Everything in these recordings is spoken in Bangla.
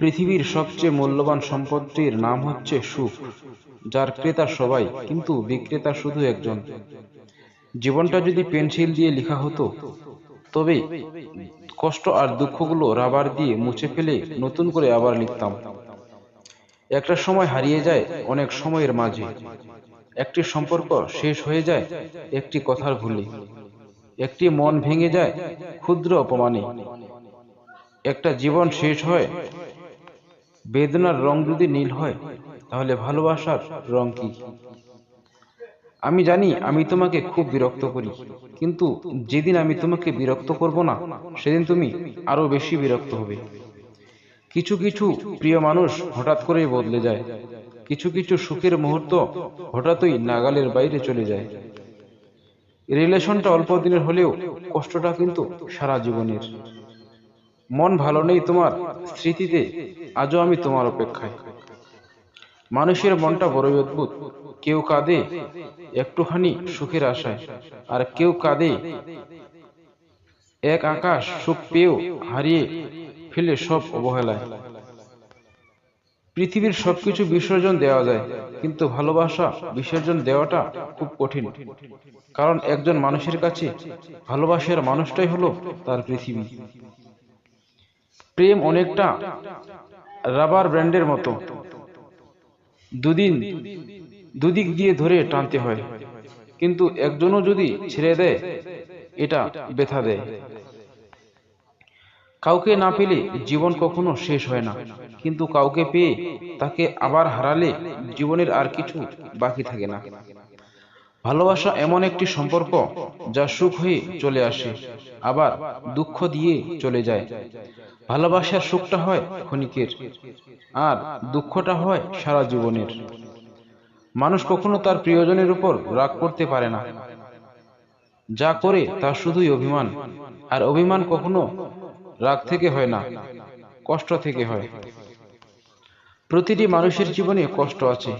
পৃথিবীর সবচেয়ে মূল্যবান সম্পদটির নাম হচ্ছে সুখ, যার ক্রেতা সবাই, কিন্তু বিক্রেতা শুধু একজন। জীবনটা যদি পেন্সিল দিয়ে লেখা হতো, তবে কষ্ট আর দুঃখগুলো রাবার দিয়ে মুছে ফেলে নতুন করে আবার লিখতাম। একটা সময় হারিয়ে যায় অনেক সময়ের মাঝে। একটি সম্পর্ক শেষ হয়ে যায় একটি কথার ভুলে। একটি মন ভেঙে যায় ক্ষুদ্র অপমানে। একটা জীবন শেষ হয় বেদনার রং যদি নীল হয়, তাহলে ভালোবাসার রং কি? আমি জানি আমি তোমাকে খুব বিরক্ত করি, কিন্তু যেদিন আমি তোমাকে বিরক্ত করব না, সেদিন তুমি আরও বেশি বিরক্ত হবে। কিছু কিছু প্রিয় মানুষ হঠাৎ করেই বদলে যায়, কিছু কিছু সুখের মুহূর্ত হঠাৎই নাগালের বাইরে চলে যায়। রিলেশনটা অল্প দিনের হলেও কষ্টটা কিন্তু সারা জীবনের। মন ভালো নেই তোমার স্মৃতিতে, আজও আমি তোমার অপেক্ষায়। মানুষের মনটা বড়ই অদ্ভুত। কেউ কাঁদে, একটুখানি সুখের আশায়, আর কেউ কাঁদে, এক আকাশ সুখ পেয়েও হারিয়ে ফেলে সব অবহেলায়। পৃথিবীর সবকিছু বিসর্জন দেওয়া যায়, কিন্তু ভালোবাসা বিসর্জন দেওয়াটা খুব কঠিন। কারণ একজন মানুষের কাছে ভালোবাসার মানুষটাই হলো তার পৃথিবী। প্রেম অনেকটা রাবার ব্র্যান্ডের মতো। দুদিন, দুদিক দিয়ে ধরে টানতে হয়। কিন্তু একজনও যদি ছেড়ে দেয়, এটা ব্যথা দেয়। কাউকে না পেলে জীবন কখনো শেষ হয় না। কিন্তু কাউকে পেয়ে তাকে আবার হারালে জীবনের আর কিছু বাকি থাকে না। ভালোবাসা এমন একটি সম্পর্ক যা সুখ হয়ে চলে আসে, আবার দুঃখ দিয়ে চলে যায়। ভালোবাসার সুখটা হয় ক্ষণিকের, আর দুঃখটা হয় সারা জীবনের। মানুষ কখনো তার প্রিয়জনের উপর রাগ করতে পারে না। যা করে তা শুধুই অভিমান, আর অভিমান কখনো রাগ থেকে হয় না, কষ্ট থেকে হয়। প্রতিটি মানুষের জীবনে কষ্ট আছে।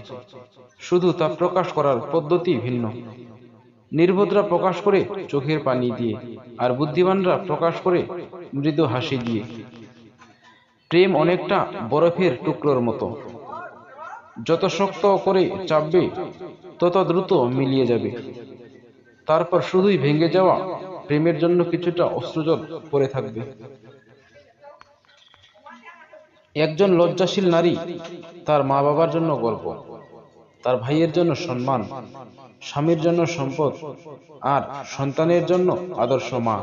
শুধু তা প্রকাশ করার পদ্ধতি ভিন্ন। নির্বোধরা প্রকাশ করে চোখের পানি দিয়ে, আর বুদ্ধিমানরা প্রকাশ করে মৃদু হাসি দিয়ে। প্রেম অনেকটা বরফের টুকরোর মতো। যত শক্ত করে চাপবে, তত দ্রুত মিলিয়ে যাবে। তারপর শুধুই ভেঙে যাওয়া প্রেমের জন্য কিছুটা অস্ত্রজল পড়ে থাকবে। একজন লজ্জাশীল নারী তার মা বাবার জন্য গর্ব তার ভাইয়ের জন্য সম্মান, স্বামীর জন্য সম্পদ, আর সন্তানের জন্য আদর্শ মা।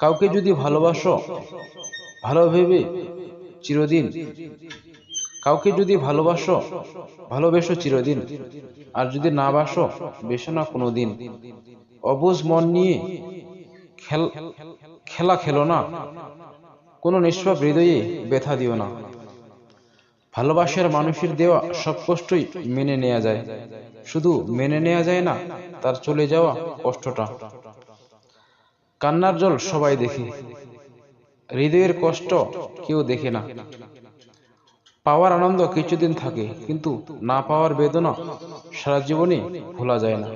কাউকে যদি ভালোবাসো, ভালো ভেবে চিরদিন। কাউকে যদি ভালোবাসো, ভালোবেসো চিরদিন। আর যদি না বাসো, বেসো না কোনোদিন। অবুজ মন নিয়ে খেলা খেলো না। কোনো নিষ্পাপ হৃদয়ে ব্যথা দিও না। ভালোবাসার মানুষের দেওয়া সব কষ্টই মেনে নেওয়া যায়। শুধু মেনে নেওয়া যায় না, তার চলে যাওয়া কষ্টটা। কান্নার জল সবাই দেখে। হৃদয়ের কষ্ট কেউ দেখে না। পাওয়ার আনন্দ কিছুদিন থাকে, কিন্তু না পাওয়ার বেদনা সারা জীবনে ভোলা যায় না।